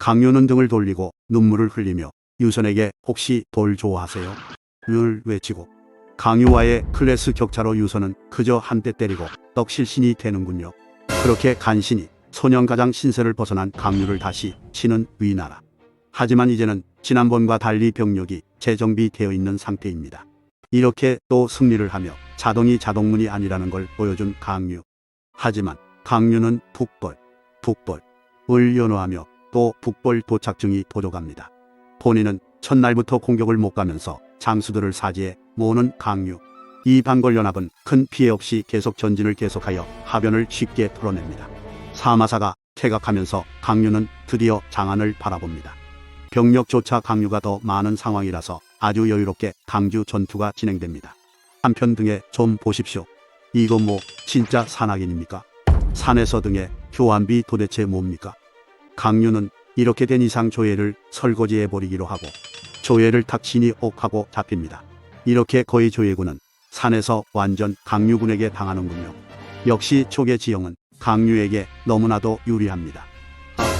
강유는 등을 돌리고 눈물을 흘리며 유선에게 혹시 돌 좋아하세요? 을 외치고 강유와의 클래스 격차로 유선은 그저 한대 때리고 떡실신이 되는군요. 그렇게 간신히 소년가장 신세를 벗어난 강유를 다시 치는 위나라. 하지만 이제는 지난번과 달리 병력이 재정비되어 있는 상태입니다. 이렇게 또 승리를 하며 자동이 자동문이 아니라는 걸 보여준 강유. 하지만 강유는 북벌, 북벌을 연호하며 또 북벌 도착증이 도적합니다. 본인은 첫날부터 공격을 못 가면서 장수들을 사지에 모으는 강유. 이 반걸연합은 큰 피해 없이 계속 전진을 계속하여 하변을 쉽게 털어냅니다. 사마사가 퇴각하면서 강유는 드디어 장안을 바라봅니다. 병력조차 강유가 더 많은 상황이라서 아주 여유롭게 강주 전투가 진행됩니다. 한편 등에 좀 보십시오. 이거 뭐 진짜 산악인입니까? 산에서 등에 교환비 도대체 뭡니까? 강유는 이렇게 된 이상 조예를 설거지해 버리기로 하고 조예를 탁신이 옥하고 잡힙니다. 이렇게 거의 조예군은 산에서 완전 강유군에게 당하는군요. 역시 초계 지형은 강유에게 너무나도 유리합니다.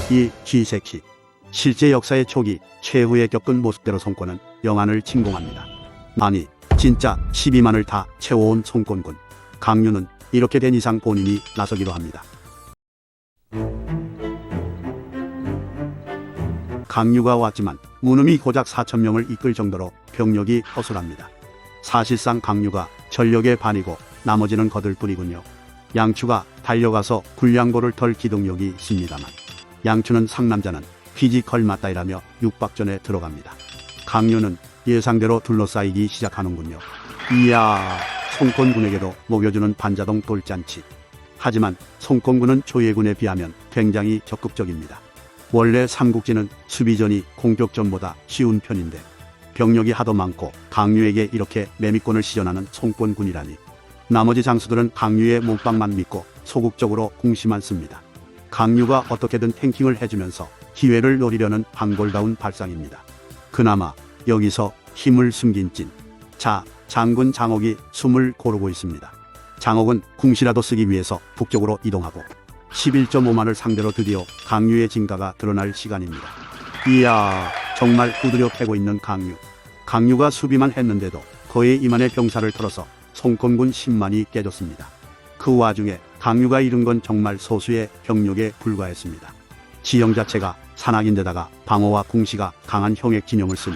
이 쥐새끼. 실제 역사의 초기 최후에 겪은 모습대로 송권은 영안을 침공합니다. 아니 진짜 12만을 다 채워온 송권군. 강유는 이렇게 된 이상 본인이 나서기로 합니다. 강유가 왔지만 문음이 고작 4천 명을 이끌 정도로 병력이 허술합니다. 사실상 강유가 전력의 반이고 나머지는 거들 뿐이군요. 양추가 달려가서 군량고를 털 기동력이 있습니다만 양추는 상남자는 피지컬 맞다이라며 육박전에 들어갑니다. 강유는 예상대로 둘러싸이기 시작하는군요. 이야, 송권군에게도 먹여주는 반자동 돌잔치. 하지만 송권군은 조예군에 비하면 굉장히 적극적입니다. 원래 삼국지는 수비전이 공격전보다 쉬운 편인데 병력이 하도 많고 강유에게 이렇게 매미권을 시전하는 송권군이라니 나머지 장수들은 강유의 몸빵만 믿고 소극적으로 궁시만 씁니다. 강유가 어떻게든 탱킹을 해주면서 기회를 노리려는 방골다운 발상입니다. 그나마 여기서 힘을 숨긴 찐. 자, 장군 장옥이 숨을 고르고 있습니다. 장옥은 궁시라도 쓰기 위해서 북쪽으로 이동하고 11.5만을 상대로 드디어 강유의 진가가 드러날 시간입니다. 이야, 정말 두드려 패고 있는 강유. 강유가 수비만 했는데도 거의 이만의 병사를 털어서 송건군 10만이 깨졌습니다. 그 와중에 강유가 잃은 건 정말 소수의 병력에 불과했습니다. 지형 자체가 산악인데다가 방어와 궁시가 강한 형액 진영을 쓰니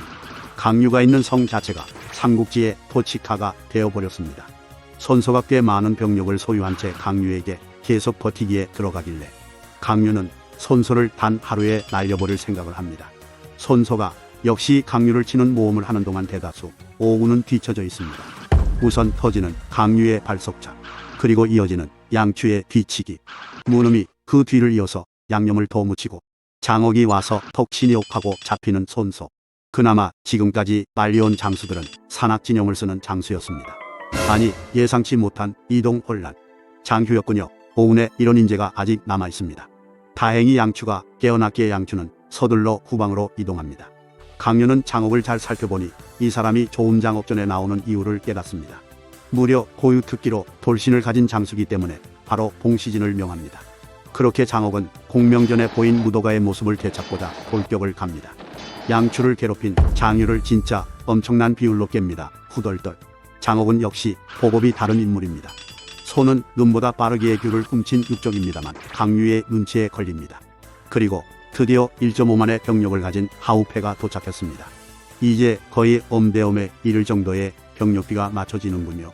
강유가 있는 성 자체가 삼국지의 토치카가 되어버렸습니다. 손소가 꽤 많은 병력을 소유한 채 강유에게 계속 버티기에 들어가길래 강유는 손소를 단 하루에 날려버릴 생각을 합니다. 손소가 역시 강유를 치는 모험을 하는 동안 대다수 오구는 뒤처져 있습니다. 우선 터지는 강유의 발속자 그리고 이어지는 양추의 뒤치기 문음이 그 뒤를 이어서 양념을 더 묻히고 장옥이 와서 턱신이 옥하고 잡히는 손소 그나마 지금까지 빨리온 장수들은 산악진영을 쓰는 장수였습니다. 아니 예상치 못한 이동 혼란 장휴였군요. 오운에 이런 인재가 아직 남아 있습니다. 다행히 양추가 깨어났기에 양추는 서둘러 후방으로 이동합니다. 강유는 장옥을 잘 살펴보니 이 사람이 좋은 장옥전에 나오는 이유를 깨닫습니다. 무려 고유 특기로 돌신을 가진 장수기 때문에 바로 봉시진을 명합니다. 그렇게 장옥은 공명전에 보인 무도가의 모습을 되찾고자 돌격을 갑니다. 양추를 괴롭힌 장유를 진짜 엄청난 비율로 깹니다. 후덜덜. 장옥은 역시 호법이 다른 인물입니다. 손은 눈보다 빠르게 귤을 훔친 육적입니다만 강유의 눈치에 걸립니다. 그리고 드디어 1.5만의 병력을 가진 하우페가 도착했습니다. 이제 거의 엄대엄에 이를 정도의 병력비가 맞춰지는군요.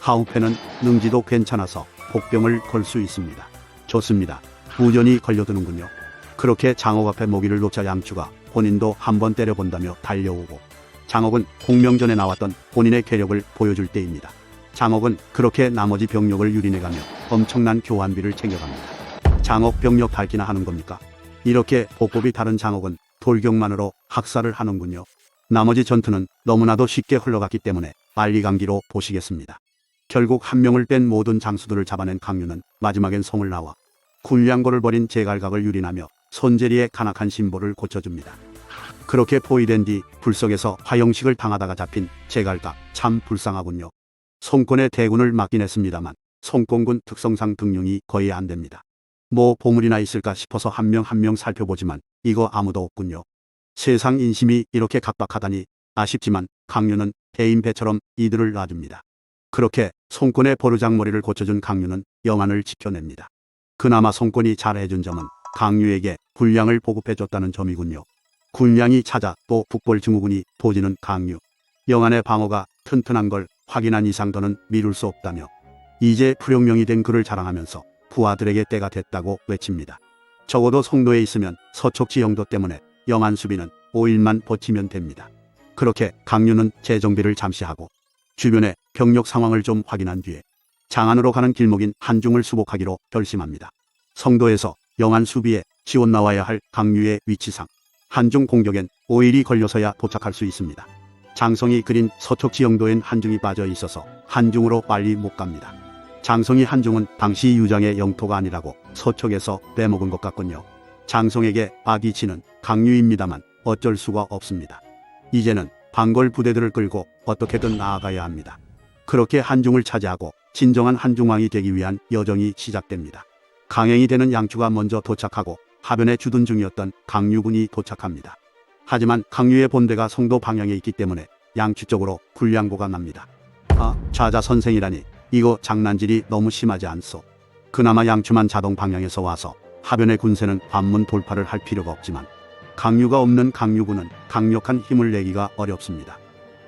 하우페는 능지도 괜찮아서 복병을 걸 수 있습니다. 좋습니다. 우전이 걸려드는군요. 그렇게 장옥 앞에 모기를 놓자 양추가 본인도 한번 때려본다며 달려오고 장옥은 공명전에 나왔던 본인의 괴력을 보여줄 때입니다. 장옥은 그렇게 나머지 병력을 유린해가며 엄청난 교환비를 챙겨갑니다. 장옥 병력 밝기나 하는 겁니까? 이렇게 복법이 다른 장옥은 돌격만으로 학살을 하는군요. 나머지 전투는 너무나도 쉽게 흘러갔기 때문에 빨리 감기로 보시겠습니다. 결국 한 명을 뺀 모든 장수들을 잡아낸 강유는 마지막엔 성을 나와 군량고를 버린 제갈각을 유린하며 손재리의 간악한 심보를 고쳐줍니다. 그렇게 포위된 뒤 불석에서 화형식을 당하다가 잡힌 제갈각 참 불쌍하군요. 송권의 대군을 맡긴 했습니다만 송권군 특성상 등용이 거의 안 됩니다. 뭐 보물이나 있을까 싶어서 한명 한 명 살펴보지만 이거 아무도 없군요. 세상 인심이 이렇게 각박하다니 아쉽지만 강유는 대인 배처럼 이들을 놔줍니다. 그렇게 송권의 버르장머리를 고쳐준 강유는 영안을 지켜냅니다. 그나마 송권이 잘해준 점은 강유에게 군량을 보급해줬다는 점이군요. 군량이 찾아 또 북벌 증후군이 도지는 강유. 영안의 방어가 튼튼한 걸 확인한 이상 더는 미룰 수 없다며 이제 불용명이 된 그를 자랑하면서 부하들에게 때가 됐다고 외칩니다. 적어도 송도에 있으면 서촉지 영도 때문에 영안 수비는 5일만 버티면 됩니다. 그렇게 강유는 재정비를 잠시 하고 주변의 병력 상황을 좀 확인한 뒤에 장안으로 가는 길목인 한중을 수복하기로 결심합니다. 성도에서 영안 수비에 지원 나와야 할 강유의 위치상 한중 공격엔 5일이 걸려서야 도착할 수 있습니다. 장성이 그린 서촉지 영도엔 한중이 빠져 있어서 한중으로 빨리 못 갑니다. 장성이 한중은 당시 유장의 영토가 아니라고 서촉에서 빼먹은 것 같군요. 장성에게 아기치는 강유입니다만 어쩔 수가 없습니다. 이제는 방골 부대들을 끌고 어떻게든 나아가야 합니다. 그렇게 한중을 차지하고 진정한 한중왕이 되기 위한 여정이 시작됩니다. 강행이 되는 양추가 먼저 도착하고 하변에 주둔 중이었던 강유군이 도착합니다. 하지만 강유의 본대가 성도 방향에 있기 때문에 양추 쪽으로 불량보가 납니다. 아, 좌자 선생이라니 이거 장난질이 너무 심하지 않소. 그나마 양추만 자동 방향에서 와서 하변의 군세는 관문 돌파를 할 필요가 없지만 강유가 없는 강유군은 강력한 힘을 내기가 어렵습니다.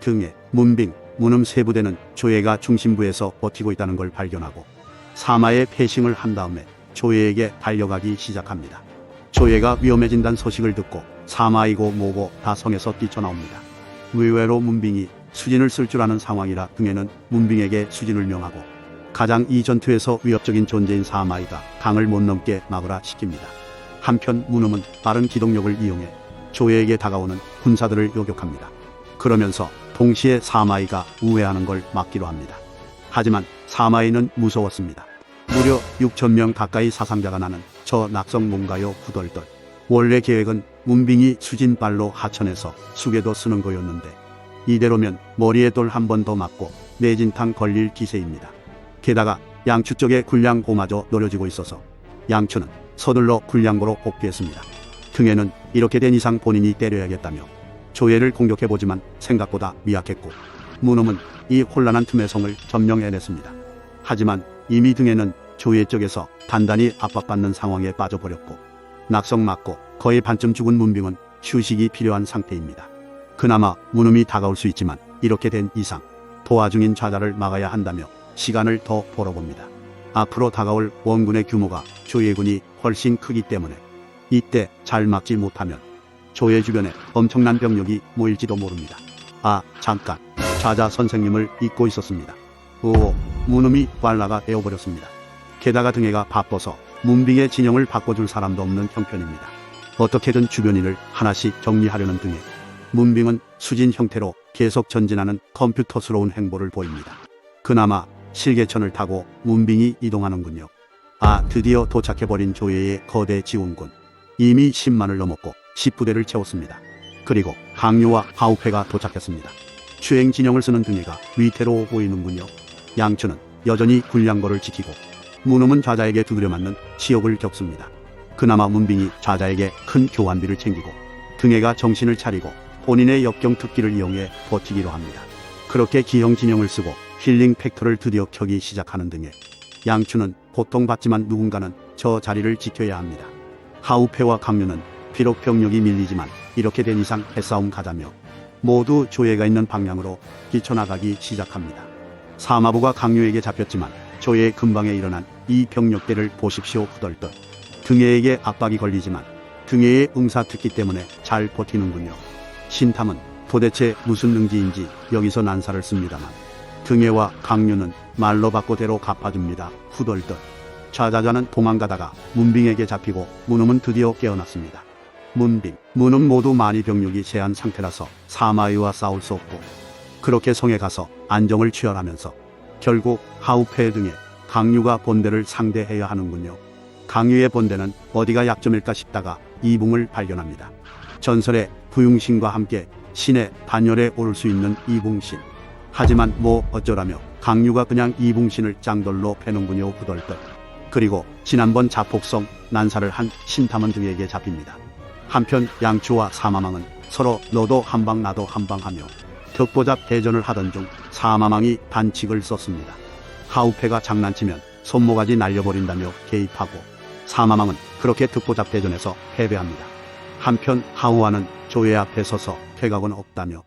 등에 문빙, 문음 세 부대는 조예가 중심부에서 버티고 있다는 걸 발견하고 사마의 패싱을 한 다음에 조예에게 달려가기 시작합니다. 조예가 위험해진다는 소식을 듣고 사마이고 뭐고 다 성에서 뛰쳐나옵니다. 의외로 문빙이 수진을 쓸 줄 아는 상황이라 등에는 문빙에게 수진을 명하고 가장 이 전투에서 위협적인 존재인 사마이가 강을 못 넘게 막으라 시킵니다. 한편 문음은 빠른 기동력을 이용해 조예에게 다가오는 군사들을 요격합니다. 그러면서 동시에 사마이가 우회하는 걸 막기로 합니다. 하지만 사마이는 무서웠습니다. 무려 6천 명 가까이 사상자가 나는 저 낙성 뭔가요 후덜덜. 원래 계획은 문빙이 수진발로 하천에서 수계도 쓰는 거였는데 이대로면 머리에 돌 한 번 더 맞고 내진탕 걸릴 기세입니다. 게다가 양추 쪽에 군량고마저 노려지고 있어서 양추는 서둘러 군량고로 복귀했습니다. 등에는 이렇게 된 이상 본인이 때려야겠다며 조예를 공격해보지만 생각보다 미약했고 문음은 이 혼란한 틈의 성을 점령해냈습니다. 하지만 이미 등에는 조예 쪽에서 단단히 압박받는 상황에 빠져버렸고 낙성 맞고 거의 반쯤 죽은 문빙은 휴식이 필요한 상태입니다. 그나마 문음이 다가올 수 있지만 이렇게 된 이상 도와 중인 좌자를 막아야 한다며 시간을 더 벌어봅니다. 앞으로 다가올 원군의 규모가 조예군이 훨씬 크기 때문에 이때 잘 막지 못하면 조예 주변에 엄청난 병력이 모일지도 모릅니다. 아 잠깐 좌자 선생님을 잊고 있었습니다. 오 문음이 빨라가 되어버렸습니다. 게다가 등해가 바빠서 문빙의 진영을 바꿔줄 사람도 없는 형편입니다. 어떻게든 주변 일을 하나씩 정리하려는 등에 문빙은 수진 형태로 계속 전진하는 컴퓨터스러운 행보를 보입니다. 그나마 실개천을 타고 문빙이 이동하는군요. 아 드디어 도착해버린 조예의 거대 지원군. 이미 10만을 넘었고 10부대를 채웠습니다. 그리고 강유와 하우페가 도착했습니다. 추행 진영을 쓰는 등해가 위태로워 보이는군요. 양추는 여전히 군량거를 지키고 문음은 좌자에게 두드려 맞는 치욕을 겪습니다. 그나마 문빙이 좌자에게 큰 교환비를 챙기고 등해가 정신을 차리고 본인의 역경 특기를 이용해 버티기로 합니다. 그렇게 기형 진영을 쓰고 힐링 팩터를 드디어 켜기 시작하는 등에 양추는 고통받지만 누군가는 저 자리를 지켜야 합니다. 하우페와 강유는 비록 병력이 밀리지만 이렇게 된 이상 해싸움 가자며 모두 조예가 있는 방향으로 뛰쳐나가기 시작합니다. 사마부가 강유에게 잡혔지만 조예 근방에 일어난 이 병력대를 보십시오 후덜덜. 등해에게 압박이 걸리지만 등해의 응사특기 때문에 잘 버티는군요. 신탐은 도대체 무슨 능지인지 여기서 난사를 씁니다만 등해와 강유는 말로 바꿔대로 갚아줍니다. 후덜덜. 좌자자는 도망가다가 문빙에게 잡히고 문음은 드디어 깨어났습니다. 문빙, 문음 모두 많이 병력이 제한 상태라서 사마이와 싸울 수 없고 그렇게 성에 가서 안정을 취하하면서 결국 하우페 등의 강유가 본대를 상대해야 하는군요. 강유의 본대는 어디가 약점일까 싶다가 이붕을 발견합니다. 전설의 부융신과 함께 신의 반열에 오를 수 있는 이붕신. 하지만 뭐 어쩌라며 강유가 그냥 이붕신을 짱돌로 패는군요 후덜덜. 그리고 지난번 자폭성 난사를 한 신탐원 등에게 잡힙니다. 한편 양추와 사마망은 서로 너도 한 방 나도 한 방 하며 득보잡 대전을 하던 중 사마망이 반칙을 썼습니다. 하우페가 장난치면 손모가지 날려버린다며 개입하고 사마망은 그렇게 득보잡 대전에서 패배합니다. 한편 하우아는 조회 앞에 서서 퇴각은 없다며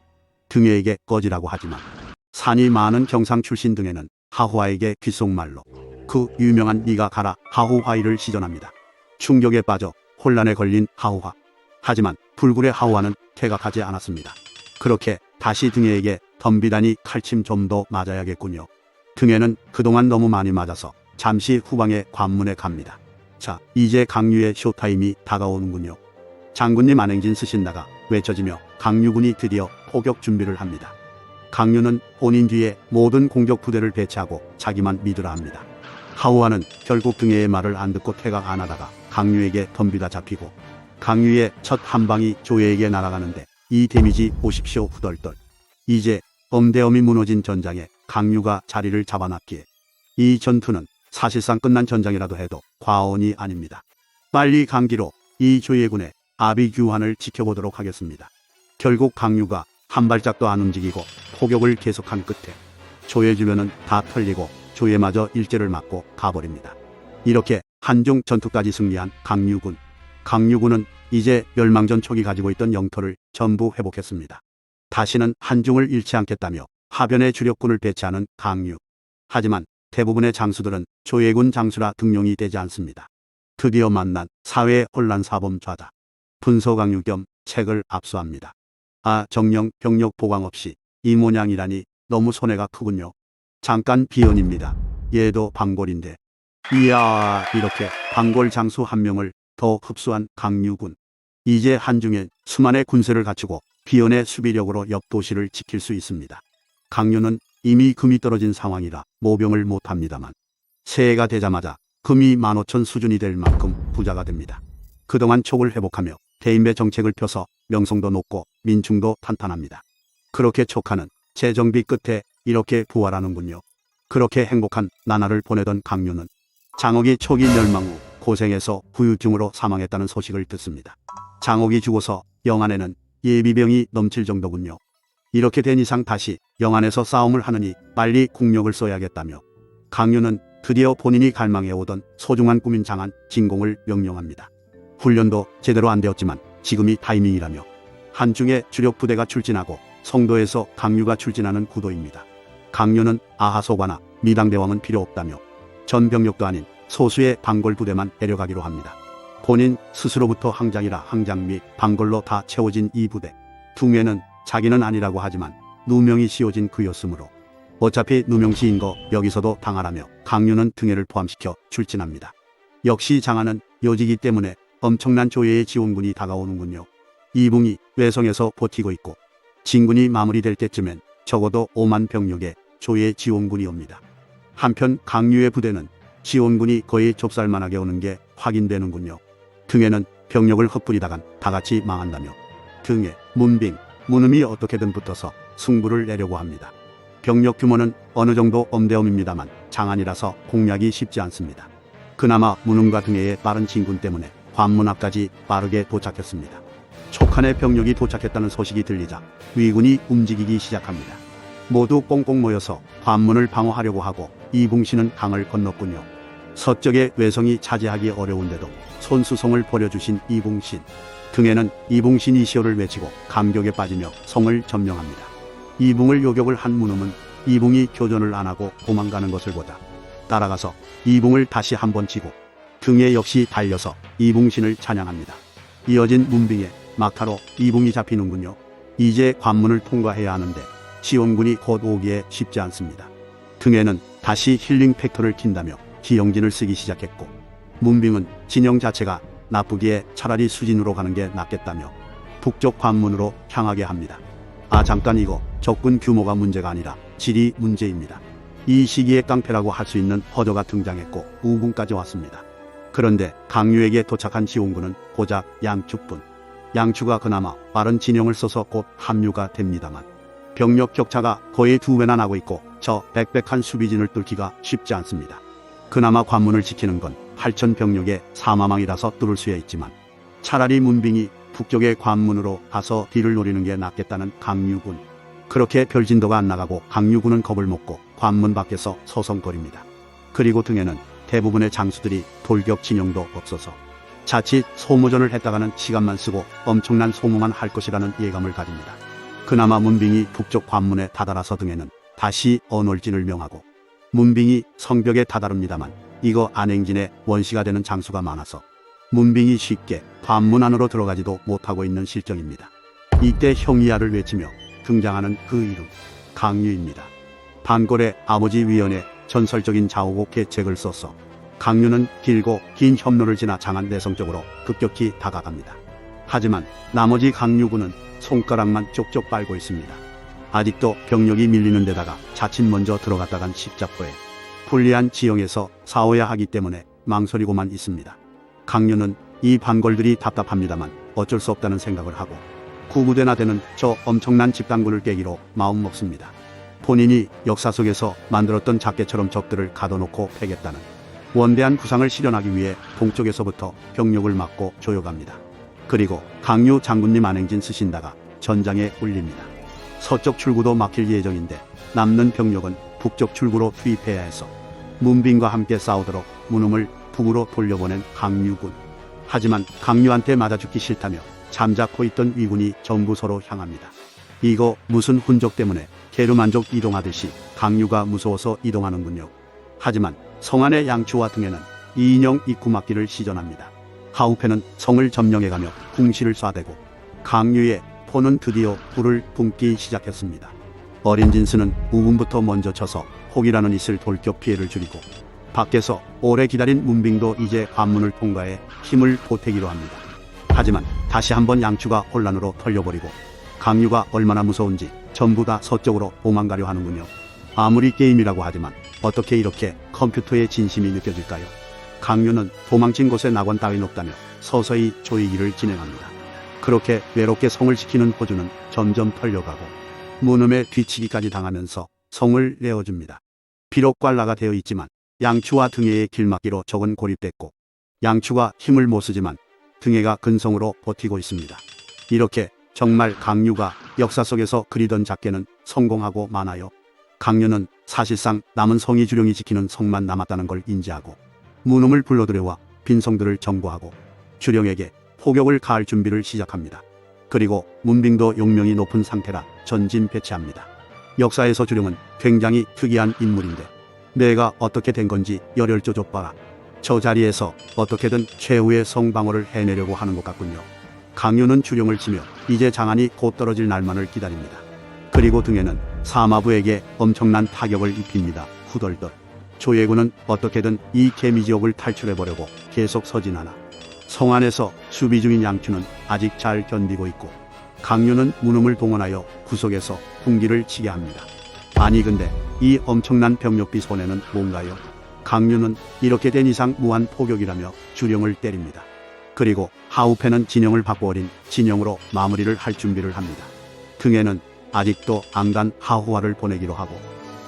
등에게 꺼지라고 하지만 산이 많은 경상 출신 등에는 하후아에게 귓속말로 그 유명한 니가 가라 하후화이를 시전합니다. 충격에 빠져 혼란에 걸린 하후화. 하지만 불굴의 하후아는 퇴각하지 않았습니다. 그렇게 다시 등에게 덤비다니 칼침 좀 더 맞아야겠군요. 등에는 그동안 너무 많이 맞아서 잠시 후방에 관문에 갑니다. 자, 이제 강유의 쇼타임이 다가오는군요. 장군님 안행진 쓰신다가 외쳐지며 강유군이 드디어 포격 준비를 합니다. 강유는 본인 뒤에 모든 공격 부대를 배치하고 자기만 믿으라 합니다. 하우아는 결국 등해의 말을 안 듣고 퇴각 안 하다가 강유에게 덤비다 잡히고 강유의 첫 한 방이 조예에게 날아가는데 이 데미지 보십시오 후덜덜. 이제 엄대엄이 무너진 전장에 강유가 자리를 잡아놨기에 이 전투는 사실상 끝난 전장이라도 해도 과언이 아닙니다. 빨리 강기로 이 조예군의 아비규환을 지켜보도록 하겠습니다. 결국 강유가 한 발짝도 안 움직이고 포격을 계속한 끝에 조예 주변은 다 털리고 조예마저 일제를 맞고 가버립니다. 이렇게 한중 전투까지 승리한 강유군. 강유군은 이제 멸망전 초기 가지고 있던 영토를 전부 회복했습니다. 다시는 한중을 잃지 않겠다며 하변에 주력군을 배치하는 강유. 하지만 대부분의 장수들은 조예군 장수라 등용이 되지 않습니다. 드디어 만난 사회 혼란 사범 좌다. 분서강유 겸 책을 압수합니다. 아 정령 병력 보강 없이 이 모양이라니 너무 손해가 크군요. 잠깐 비연입니다. 얘도 방골인데. 이야 이렇게 방골 장수 한 명을 더 흡수한 강유군. 이제 한중에 수만의 군세를 갖추고 비연의 수비력으로 옆 도시를 지킬 수 있습니다. 강유는 이미 금이 떨어진 상황이라 모병을 못합니다만 새해가 되자마자 금이 15,000 수준이 될 만큼 부자가 됩니다. 그동안 촉을 회복하며 대인배 정책을 펴서 명성도 높고 민중도 탄탄합니다. 그렇게 촉하는 재정비 끝에 이렇게 부활하는군요. 그렇게 행복한 나날을 보내던 강유는 장옥이 촉이 멸망 후 고생해서 후유증으로 사망했다는 소식을 듣습니다. 장옥이 죽어서 영안에는 예비병이 넘칠 정도군요. 이렇게 된 이상 다시 영안에서 싸움을 하느니 빨리 국력을 써야겠다며 강유는 드디어 본인이 갈망해오던 소중한 꿈인 장안 진공을 명령합니다. 훈련도 제대로 안 되었지만 지금이 타이밍이라며 한중에 주력 부대가 출진하고 성도에서 강유가 출진하는 구도입니다. 강유는 아하소과나 미당대왕은 필요 없다며 전 병력도 아닌 소수의 방골 부대만 데려가기로 합니다. 본인 스스로부터 항장이라 항장 및 방골로 다 채워진 이 부대. 둥에는 자기는 아니라고 하지만 누명이 씌워진 그였으므로 어차피 누명시인 거 여기서도 당하라며 강유는 등해를 포함시켜 출진합니다. 역시 장하는 여지기 때문에 엄청난 조예의 지원군이 다가오는군요. 이붕이 외성에서 버티고 있고 진군이 마무리될 때쯤엔 적어도 5만 병력의 조예 지원군이 옵니다. 한편 강유의 부대는 지원군이 거의 좁쌀만하게 오는 게 확인되는군요. 등에는 병력을 흩뿌리다간 다 같이 망한다며 등에 문빙, 문음이 어떻게든 붙어서 승부를 내려고 합니다. 병력 규모는 어느 정도 엄대엄입니다만 장안이라서 공략이 쉽지 않습니다. 그나마 문음과 등해의 빠른 진군 때문에 관문 앞까지 빠르게 도착했습니다. 촉한의 병력이 도착했다는 소식이 들리자 위군이 움직이기 시작합니다. 모두 꽁꽁 모여서 관문을 방어하려고 하고 이붕씨는 강을 건넜군요. 서쪽의 외성이 차지하기 어려운데도 손수성을 벌여주신 이붕신. 등에는 이붕신 이시오를 외치고 감격에 빠지며 성을 점령합니다. 이붕을 요격을 한 문음은 이붕이 교전을 안 하고 도망가는 것을 보자 따라가서 이붕을 다시 한 번 치고 등에 역시 달려서 이붕신을 찬양합니다. 이어진 문빙에 막타로 이붕이 잡히는군요. 이제 관문을 통과해야 하는데 지원군이 곧 오기에 쉽지 않습니다. 등에는 다시 힐링 팩터를 킨다며 기영진을 쓰기 시작했고 문빙은 진영 자체가 나쁘기에 차라리 수진으로 가는 게 낫겠다며 북쪽 관문으로 향하게 합니다. 아 잠깐 이거 적군 규모가 문제가 아니라 질이 문제입니다. 이 시기에 깡패라고 할 수 있는 허저가 등장했고 우군까지 왔습니다. 그런데 강유에게 도착한 지원군은 고작 양축뿐. 양추가 그나마 빠른 진영을 써서 곧 합류가 됩니다만 병력 격차가 거의 두 배나 나고 있고 저 빽빽한 수비진을 뚫기가 쉽지 않습니다. 그나마 관문을 지키는 건 8천 병력의 사마망이라서 뚫을 수야 있지만 차라리 문빙이 북쪽의 관문으로 가서 뒤를 노리는 게 낫겠다는 강유군. 그렇게 별진도가 안 나가고 강유군은 겁을 먹고 관문 밖에서 서성거립니다. 그리고 등에는 대부분의 장수들이 돌격 진영도 없어서 자칫 소모전을 했다가는 시간만 쓰고 엄청난 소모만 할 것이라는 예감을 가집니다. 그나마 문빙이 북쪽 관문에 다다라서 등에는 다시 언월진을 명하고 문빙이 성벽에 다다릅니다만 이거 안행진의 원시가 되는 장수가 많아서 문빙이 쉽게 관문 안으로 들어가지도 못하고 있는 실정입니다. 이때 형이야를 외치며 등장하는 그 이름 강유입니다. 반골의 아버지 위원의 전설적인 좌우곡 계책을 써서 강유는 길고 긴 협로를 지나 장안 내성 쪽으로 급격히 다가갑니다. 하지만 나머지 강유군은 손가락만 쪽쪽 빨고 있습니다. 아직도 병력이 밀리는 데다가 자칫 먼저 들어갔다간 십자포에 불리한 지형에서 싸워야 하기 때문에 망설이고만 있습니다. 강유는 이 반골들이 답답합니다만 어쩔 수 없다는 생각을 하고 구구대나 되는 저 엄청난 집단군을 깨기로 마음먹습니다. 본인이 역사 속에서 만들었던 작게처럼 적들을 가둬놓고 패겠다는 원대한 구상을 실현하기 위해 동쪽에서부터 병력을 막고 조여갑니다. 그리고 강유 장군님 안행진 쓰신다가 전장에 올립니다. 서쪽 출구도 막힐 예정인데 남는 병력은 북쪽 출구로 투입해야 해서 문빈과 함께 싸우도록 문음을 북으로 돌려보낸 강유군. 하지만 강유한테 맞아 죽기 싫다며 잠자코 있던 위군이 전부 서로 향합니다. 이거 무슨 훈적 때문에 게르만족 이동하듯이 강유가 무서워서 이동하는군요. 하지만 성 안의 양추와 등에는 이인형 입구 막기를 시전합니다. 하우페는 성을 점령해가며 궁시를 쏴대고 강유의 포는 드디어 불을 뿜기 시작했습니다. 어린 진스는 우군부터 먼저 쳐서 혹이라는 이슬 돌격 피해를 줄이고 밖에서 오래 기다린 문빙도 이제 관문을 통과해 힘을 보태기로 합니다. 하지만 다시 한번 양추가 혼란으로 털려버리고 강유가 얼마나 무서운지 전부 다 서쪽으로 도망가려 하는군요. 아무리 게임이라고 하지만 어떻게 이렇게 컴퓨터의 진심이 느껴질까요? 강유는 도망친 곳에 낙원 따윈 없다며 서서히 조이기를 진행합니다. 그렇게 외롭게 성을 지키는 호주는 점점 털려가고 문음의 뒤치기까지 당하면서 성을 내어줍니다. 비록 꽐라가 되어 있지만 양추와 등해의 길막기로 적은 고립됐고 양추가 힘을 못 쓰지만 등해가 근성으로 버티고 있습니다. 이렇게 정말 강유가 역사 속에서 그리던 작게는 성공하고 많아요. 강유는 사실상 남은 성이 주령이 지키는 성만 남았다는 걸 인지하고 문음을 불러들여와 빈성들을 정보하고 주령에게 포격을 가할 준비를 시작합니다. 그리고 문빙도 용명이 높은 상태라 전진 배치합니다. 역사에서 주령은 굉장히 특이한 인물인데 내가 어떻게 된 건지 열혈 쪼줘봐라. 저 자리에서 어떻게든 최후의 성방어를 해내려고 하는 것 같군요. 강유는 주령을 치며 이제 장안이 곧 떨어질 날만을 기다립니다. 그리고 등에는 사마부에게 엄청난 타격을 입힙니다. 후덜덜. 조예군은 어떻게든 이 개미지옥을 탈출해보려고 계속 서진하나 성 안에서 수비 중인 양추는 아직 잘 견디고 있고 강유는 문음을 동원하여 구석에서 훈기를 치게 합니다. 아니 근데 이 엄청난 병력비 손해는 뭔가요? 강유는 이렇게 된 이상 무한 포격이라며 주령을 때립니다. 그리고 하우페는 진영을 바꿔버린 진영으로 마무리를 할 준비를 합니다. 등에는 아직도 안간 하호화를 보내기로 하고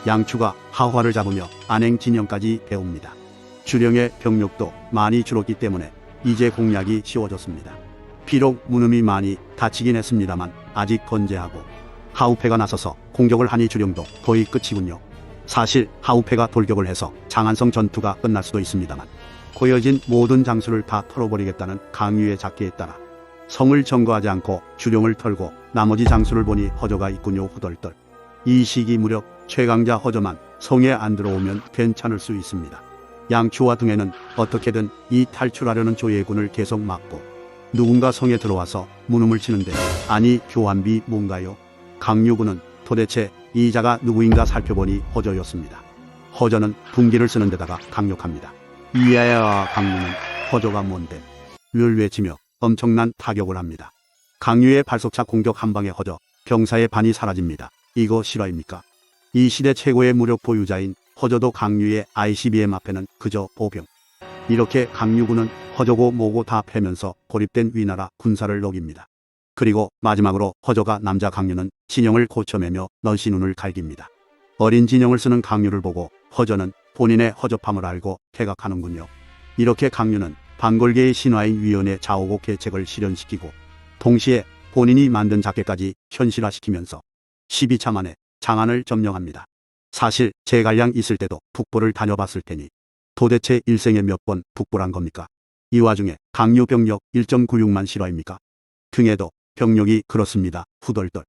양추가 하호화를 잡으며 안행 진영까지 배웁니다. 주령의 병력도 많이 줄었기 때문에 이제 공략이 쉬워졌습니다. 비록 문음이 많이 다치긴 했습니다만 아직 건재하고 하우페가 나서서 공격을 하니 주령도 거의 끝이군요. 사실 하우페가 돌격을 해서 장안성 전투가 끝날 수도 있습니다만 고여진 모든 장수를 다 털어버리겠다는 강유의 작계에 따라 성을 점거하지 않고 주령을 털고 나머지 장수를 보니 허저가 있군요 후덜덜. 이 시기 무렵 최강자 허저만 성에 안 들어오면 괜찮을 수 있습니다. 양추와 등에는 어떻게든 이 탈출하려는 조예군을 계속 막고 누군가 성에 들어와서 문음을 치는데 아니 교환비 뭔가요? 강유군은 도대체 이 자가 누구인가 살펴보니 허저였습니다. 허저는 분기를 쓰는 데다가 강력합니다. 이야야 강유는 허저가 뭔데? 를 외치며 엄청난 타격을 합니다. 강유의 발속차 공격 한 방에 허저 병사의 반이 사라집니다. 이거 실화입니까? 이 시대 최고의 무력 보유자인 허저도 강유의 ICBM 앞에는 그저 보병. 이렇게 강유군은 허저고 뭐고 다 패면서 고립된 위나라 군사를 녹입니다. 그리고 마지막으로 허저가 남자 강유는 진영을 고쳐매며 넌시 눈을 갈깁니다. 어린 진영을 쓰는 강유를 보고 허저는 본인의 허접함을 알고 퇴각하는군요. 이렇게 강유는 반골계의 신화인 위원의 자오고 계책을 실현시키고 동시에 본인이 만든 작계까지 현실화시키면서 12차 만에 장안을 점령합니다. 사실 제갈량 있을 때도 북부를 다녀봤을 테니 도대체 일생에 몇 번 북부란 겁니까? 이 와중에 강유 병력 1.96만 실화입니까? 등에도 병력이 그렇습니다. 후덜덜.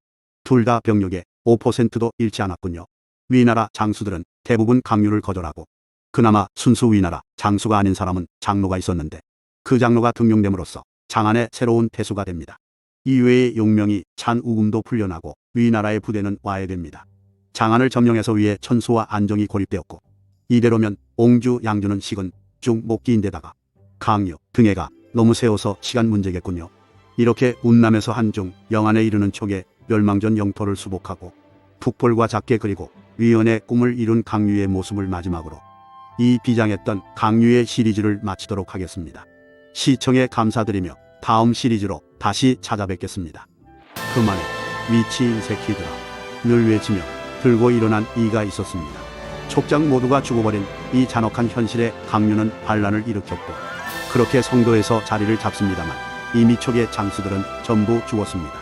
둘 다 병력의 5%도 잃지 않았군요. 위나라 장수들은 대부분 강유를 거절하고 그나마 순수 위나라 장수가 아닌 사람은 장로가 있었는데 그 장로가 등용됨으로써 장안의 새로운 태수가 됩니다. 이외의 용명이 찬 우금도 풀려나고 위나라의 부대는 와해됩니다. 장안을 점령해서 위에 천수와 안정이 고립되었고 이대로면 옹주 양주는 식은 중 목기인데다가 강유 등해가 너무 세워서 시간 문제겠군요. 이렇게 운남에서 한중 영안에 이르는 촉에 멸망전 영토를 수복하고 북벌과 작게 그리고 위원의 꿈을 이룬 강유의 모습을 마지막으로 이 비장했던 강유의 시리즈를 마치도록 하겠습니다. 시청에 감사드리며 다음 시리즈로 다시 찾아뵙겠습니다. 그만해 미친 새끼들아 늘 외치며 들고 일어난 이가 있었습니다. 족장 모두가 죽어버린 이 잔혹한 현실에 강유는 반란을 일으켰고 그렇게 성도에서 자리를 잡습니다만 이미 촉의 장수들은 전부 죽었습니다.